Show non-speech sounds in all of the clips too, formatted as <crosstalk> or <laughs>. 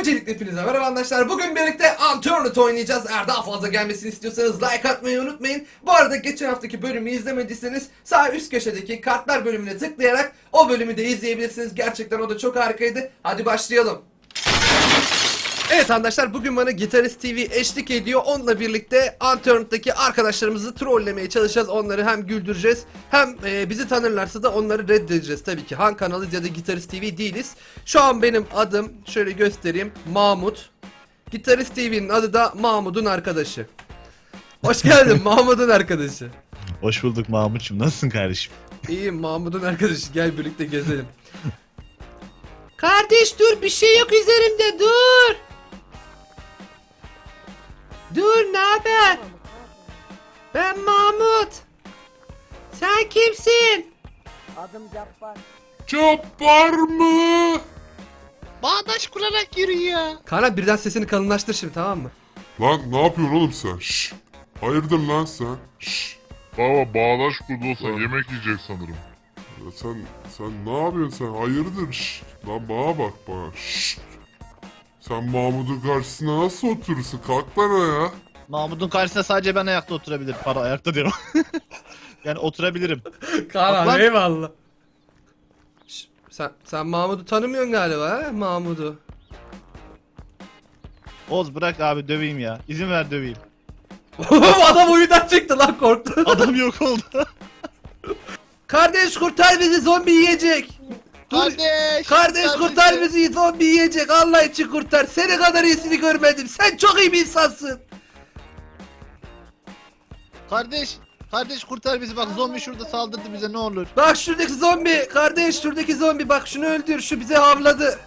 Öncelikle hepinize merhaba arkadaşlar. Bugün birlikte Unturned oynayacağız. Eğer daha fazla gelmesini istiyorsanız like atmayı unutmayın. Bu arada geçen haftaki bölümü izlemediyseniz sağ üst köşedeki kartlar bölümüne tıklayarak o bölümü de izleyebilirsiniz. Gerçekten o da çok harikaydı. Hadi başlayalım. Evet arkadaşlar bugün bana Gitarist TV eşlik ediyor. Onunla birlikte Unturned'daki arkadaşlarımızı trollemeye çalışacağız. Onları hem güldüreceğiz hem e, bizi tanırlarsa da onları reddedeceğiz. Tabii ki Han kanalıyız ya da Gitarist TV değiliz. Şu an benim adım şöyle göstereyim Mahmut. Gitarist TV'nin adı da Mahmut'un arkadaşı. Hoş geldin <laughs> Mahmut'un arkadaşı. Hoş bulduk Mahmut'cum. Nasılsın kardeşim? İyiyim Mahmut'un arkadaşı gel birlikte gezelim. Kardeş dur bir şey yok üzerimde dur. Dur ne haber? Ben Mahmut. Sen kimsin? Adım Cabbar. Cabbar mı? Bağdaş kurarak yürüyor. Kana birden sesini kalınlaştır şimdi tamam mı? Lan ne yapıyorsun oğlum sen? Şşş. Hayırdır lan sen? Şşş. Baba bağdaş kurdu olsa Lan. yemek yiyecek sanırım. Ya sen sen ne yapıyorsun sen? Hayırdır? Şşş. Lan bana bak bana. Şşş. Sen Mahmut'un karşısına nasıl oturursun? Kalk bana ya. Mahmut'un karşısında sadece ben ayakta oturabilirim. Para ayakta diyorum. <laughs> yani oturabilirim. Kana Bak lan. eyvallah. Şş, Sen, sen Mahmut'u tanımıyorsun galiba ha Mahmut'u. Oz bırak abi döveyim ya. İzin ver döveyim. Adam oyundan çıktı lan korktu. Adam yok oldu. Kardeş kurtar bizi zombi yiyecek. Dur. Kardeş. Kardeş kurtar bizi zombi yiyecek Allah için kurtar. Seni kadar iyisini görmedim. Sen çok iyi bir insansın. Kardeş. Kardeş kurtar bizi bak zombi şurada saldırdı bize ne olur. Bak şuradaki zombi. Kardeş şuradaki zombi bak şunu öldür. Şu bize havladı.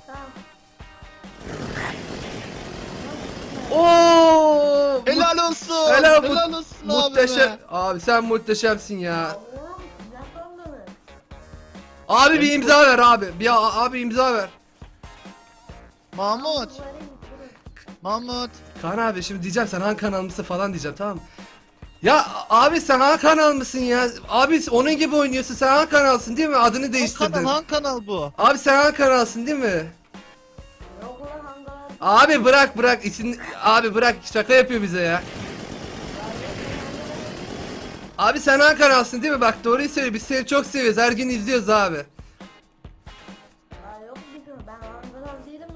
Oo! Helal olsun. Helal Helal, olsun Muhteşem. abi. Abi sen muhteşemsin ya. Abi bir imza ver abi. Bir a- abi imza ver. Mahmut. Mahmut. Kaan abi şimdi diyeceğim sen Han kanal mısın falan diyeceğim tamam mı? Ya abi sen Han kanal mısın ya? Abi onun gibi oynuyorsun sen Han kanalsın değil mi? Adını değiştirdin. kanal, han kanal bu. Abi sen Han kanalsın değil mi? Yok ulan hangalar. Abi bırak bırak isim abi bırak şaka yapıyor bize ya. Abi sen Han kanalsın değil mi? Bak doğruyu söyle biz seni çok seviyoruz her gün izliyoruz abi. Ya yok bizim ben hangalar değilim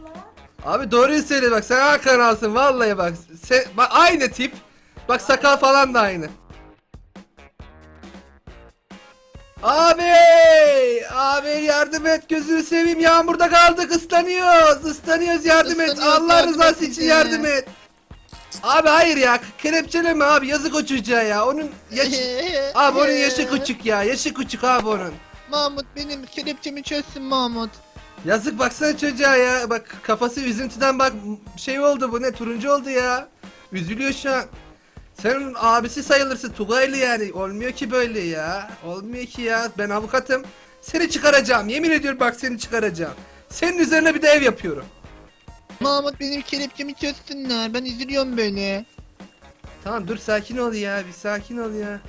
lan. Abi doğruyu söyle bak sen Han kanalsın vallahi bak. Sen, bak aynı tip. Bak sakal falan da aynı. Abi! Abi yardım et gözünü seveyim yağmurda kaldık ıslanıyoruz ıslanıyoruz yardım et Islanıyoruz, Allah yardım rızası et için bize. yardım et. Abi hayır ya kelepçeleme abi yazık o çocuğa ya onun yaşı <laughs> Abi onun yaşı küçük ya yaşı küçük abi onun. Mahmut benim kelepçemi çözsün Mahmut. Yazık baksana çocuğa ya bak kafası üzüntüden bak şey oldu bu ne turuncu oldu ya. Üzülüyor şu an. Senin abisi sayılırsın Tugaylı yani olmuyor ki böyle ya. Olmuyor ki ya ben avukatım. Seni çıkaracağım yemin ediyorum bak seni çıkaracağım. Senin üzerine bir de ev yapıyorum. Mahmut benim kelepçemi çözsünler. Ben üzülüyorum böyle. Tamam dur sakin ol ya bir sakin ol ya.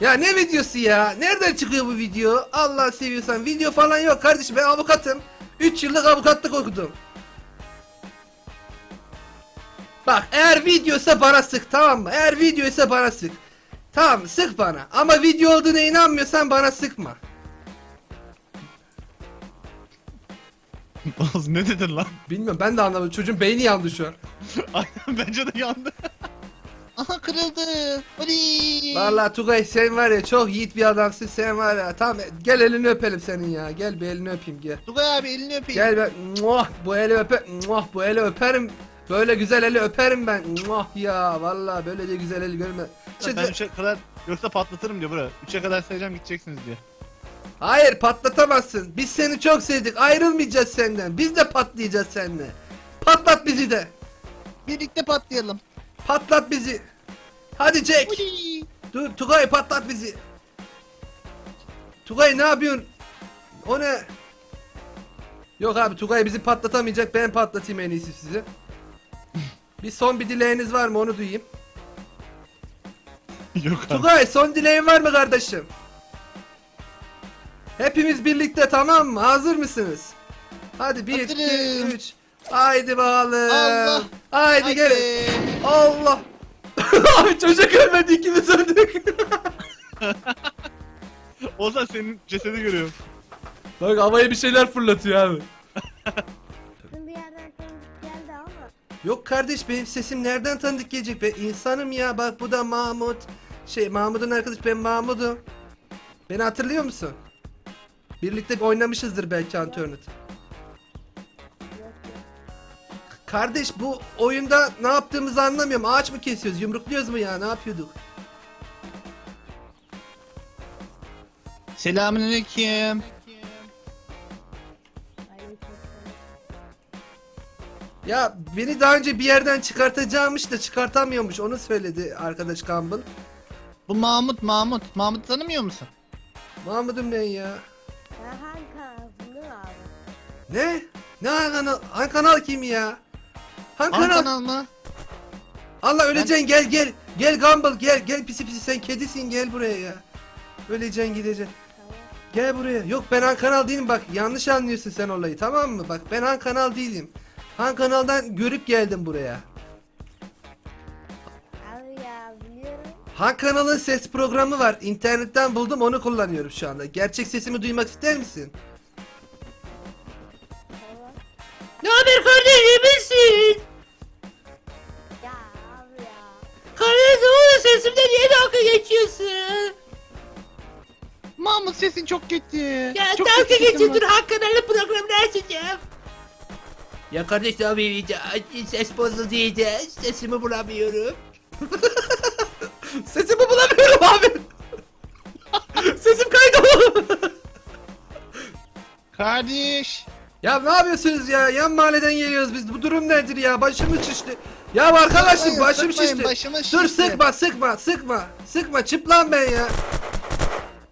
Ya ne videosu ya? Nereden çıkıyor bu video? Allah seviyorsan video falan yok kardeşim ben avukatım. 3 yıllık avukatlık okudum. Bak eğer videoysa bana sık tamam mı? Eğer videoysa bana sık. Tamam sık bana ama video olduğuna inanmıyorsan bana sıkma. Oz ne dedin lan? Bilmiyorum ben de anlamadım çocuğun beyni yandı şu an. <laughs> Aynen bence de yandı. <laughs> Aha kırıldı. Oley. Vallahi Tugay sen var ya çok yiğit bir adamsın sen var ya. Tamam gel elini öpelim senin ya. Gel bir elini öpeyim gel. Tugay abi elini öpeyim. Gel ben muah bu eli öpe muah bu eli öperim. Böyle güzel eli öperim ben. Muah ya vallahi böyle de güzel eli görme. ben üçe kadar yoksa patlatırım diyor bura. Üçe kadar sayacağım gideceksiniz diyor. Hayır patlatamazsın. Biz seni çok sevdik. Ayrılmayacağız senden. Biz de patlayacağız seninle. Patlat bizi de. Birlikte patlayalım. Patlat bizi. Hadi Jack. Oley. Dur Tugay patlat bizi. Tugay ne yapıyorsun? O ne? Yok abi Tugay bizi patlatamayacak. Ben patlatayım en iyisi sizi. bir son bir dileğiniz var mı onu duyayım. <laughs> Yok abi. Tugay son dileğin var mı kardeşim? Hepimiz birlikte tamam mı? Hazır mısınız? Hadi 1 2 Hazırım. 3 Haydi bakalım. Allah. Haydi gel. Haydi. Allah. <laughs> Abi çocuk ölmedi ikimiz öldük. <laughs> Ozan senin cesedi görüyorum. Bak havaya bir şeyler fırlatıyor abi. Sesin bir yerden tanıdık geldi ama. Yok kardeş benim sesim nereden tanıdık gelecek be? İnsanım ya bak bu da Mahmut. Şey Mahmut'un arkadaşı ben Mahmut'um. Beni hatırlıyor musun? Birlikte oynamışızdır belki yok. Kardeş bu oyunda ne yaptığımızı anlamıyorum. Ağaç mı kesiyoruz? Yumrukluyoruz mu ya? Ne yapıyorduk? Selamünaleyküm. Ya beni daha önce bir yerden çıkartacağımış da çıkartamıyormuş. Onu söyledi arkadaş Campbell. Bu Mahmut Mahmut. Mahmut tanımıyor musun? Mahmut'um ne ya? Abi? Ne? Ne hangi kanal? Hangi kanal kim ya? Hangi kanal? kanal mı? Allah öleceksin gel gel. Gel Gumball gel gel pisi pisi sen kedisin gel buraya ya. Öleceksin gideceksin. Gel buraya. Yok ben Han Kanal değilim bak yanlış anlıyorsun sen olayı tamam mı? Bak ben Han Kanal değilim. Han Kanal'dan görüp geldim buraya. Han Kanal'ın ses programı var. İnternetten buldum onu kullanıyorum şu anda. Gerçek sesimi duymak ister misin? Ne haber kardeşim misin? Ya abi ya. Kardeşim o sesimden niye dalga geçiyorsun? Mahmut sesin çok kötü. Ya çok dalga sesin geçiyordur var. Han Kanal'ın programını açacağım. Ya kardeş ne yapayım iyice ses bozuldu iyice sesimi bulamıyorum. <laughs> abi. Sesim kaydı. Kardeş. ya ne yapıyorsunuz ya? Yan mahalleden geliyoruz biz. Bu durum nedir ya? Başımız şişti. Ya arkadaşım Sıkmayın, başım sıkmayın, şişti. başımız Dur şişti. sıkma sıkma sıkma. Sıkma çıplan ben ya.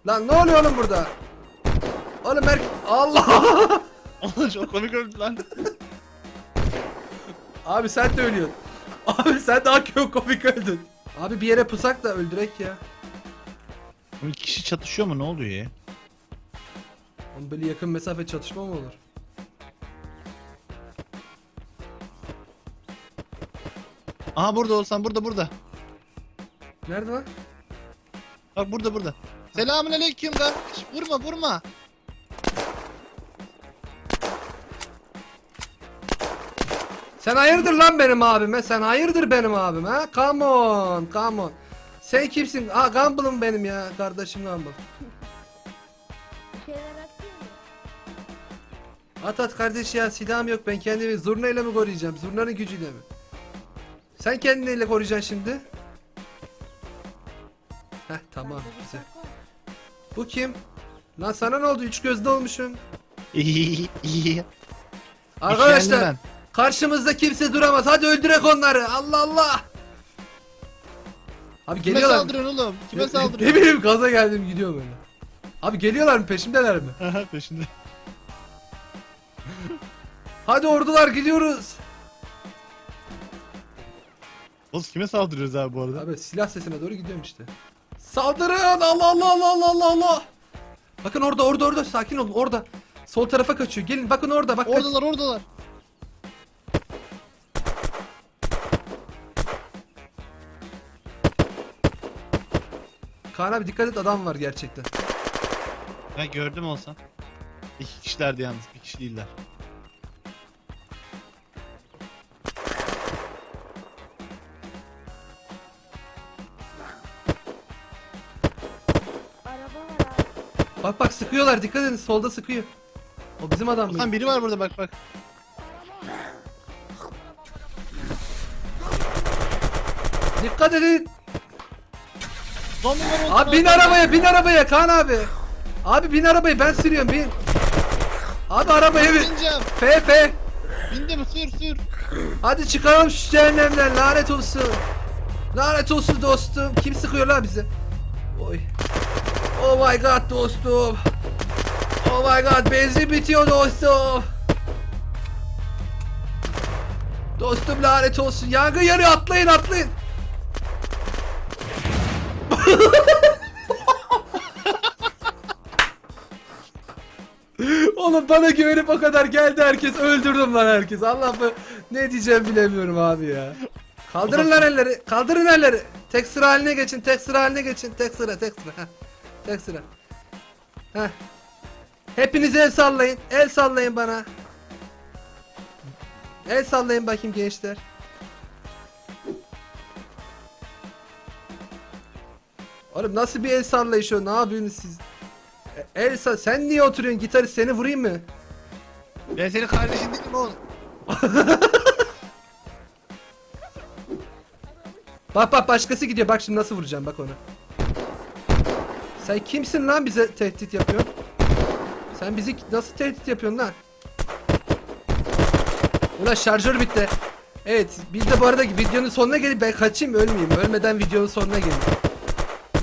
Lan ne oluyor oğlum burada? Oğlum er... Allah! <laughs> Oğlum çok komik oldu lan. Abi sen de ölüyorsun. Abi sen daha <laughs> çok komik öldün. Abi bir yere pusak da öldürek ya. Kişi çatışıyor mu ne oluyor ya? Oğlum böyle yakın mesafe çatışma mı olur? Aha burada olsan burada burada. Nerede lan? Bak burada burada. Selamünaleyküm kardeş. Vurma vurma. Sen hayırdır lan benim abime? Sen hayırdır benim abime? Come on, come on. Sen kimsin? Aa Gumball'ım benim ya. Kardeşim Gumball. Bir şeyler atayım mı? At at kardeş ya silahım yok ben kendimi zurnayla mı koruyacağım? Zurnanın gücüyle mi? Sen kendini neyle koruyacaksın şimdi? Heh tamam güzel. Bu kim? Lan sana ne oldu? Üç gözlü iyi. <laughs> Arkadaşlar karşımızda kimse duramaz. Hadi öldürek onları. Allah Allah. Abi Kime geliyorlar. saldırıyorsun oğlum? Kime Ne saldırıyorsun? bileyim gaza geldim gidiyorum öyle. Abi geliyorlar mı peşimdeler mi? Aha peşinde. <laughs> Hadi ordular gidiyoruz. Oğlum kime saldırıyoruz abi bu arada? Abi silah sesine doğru gidiyorum işte. Saldırın Allah Allah Allah Allah Allah Allah. Bakın orada orada orada sakin olun orada. Sol tarafa kaçıyor. Gelin bakın orada bak. kaç- Oradalar oradalar. Kaan abi dikkat et adam var gerçekten. Ha gördüm olsan. İki kişilerdi yalnız bir kişi değiller. Araba var abi. Bak bak sıkıyorlar dikkat edin solda sıkıyor. O bizim adam mı? Biri var burada bak bak. Dikkat edin. Zombi var Olsan Abi bin arabaya bin arabaya Kaan abi. Abi bin arabaya ben sürüyorum bin. Abi arabaya bin. Bineceğim. F F. Bindim sür sür. Hadi çıkalım şu cehennemden lanet olsun. Lanet olsun dostum. Kim sıkıyor la bize? Oy. Oh my god dostum. Oh my god benzin bitiyor dostum. Dostum lanet olsun. Yangın yanıyor atlayın atlayın. Oğlum bana güvenip o kadar geldi herkes öldürdüm lan herkes. Allah ne diyeceğim bilemiyorum abi ya. Kaldırın lan elleri. Kaldırın elleri. Tek sıra haline geçin. Tek sıra haline geçin. Tek sıra tek sıra. Tek sıra. Heh. Hepiniz el sallayın. El sallayın bana. El sallayın bakayım gençler. Oğlum nasıl bir el sallayış o? Ne yapıyorsunuz siz? E- El sall- Sen niye oturuyorsun? Gitarist seni vurayım mı? Ben senin kardeşin değilim oğlum. <laughs> Bak bak başkası gidiyor. Bak şimdi nasıl vuracağım bak onu. Sen kimsin lan bize tehdit yapıyorsun? Sen bizi nasıl tehdit yapıyorsun lan? Ulan şarjör bitti. Evet biz de bu arada videonun sonuna gelip ben kaçayım ölmeyeyim. Ölmeden videonun sonuna gelin.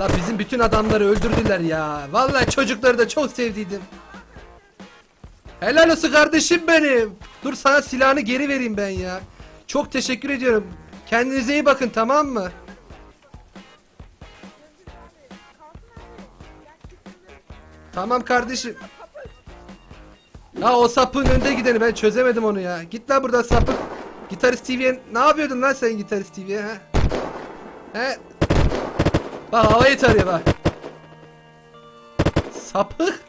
La bizim bütün adamları öldürdüler ya. Vallahi çocukları da çok sevdiydim. Helal olsun kardeşim benim. Dur sana silahını geri vereyim ben ya. Çok teşekkür ediyorum. Kendinize iyi bakın tamam mı? Tamam kardeşim. Ya o sapın önde gideni ben çözemedim onu ya. Git lan buradan sapık. Gitarist TV'ye ne yapıyordun lan sen Gitarist TV'ye ha? He? Bak havayı tarıyor bak. Sapık.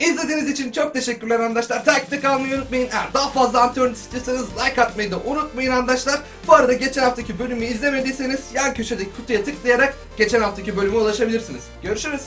İzlediğiniz için çok teşekkürler arkadaşlar. Takipte kalmayı unutmayın. Eğer daha fazla Antiornit istiyorsanız like atmayı da unutmayın arkadaşlar. Bu arada geçen haftaki bölümü izlemediyseniz yan köşedeki kutuya tıklayarak geçen haftaki bölüme ulaşabilirsiniz. Görüşürüz.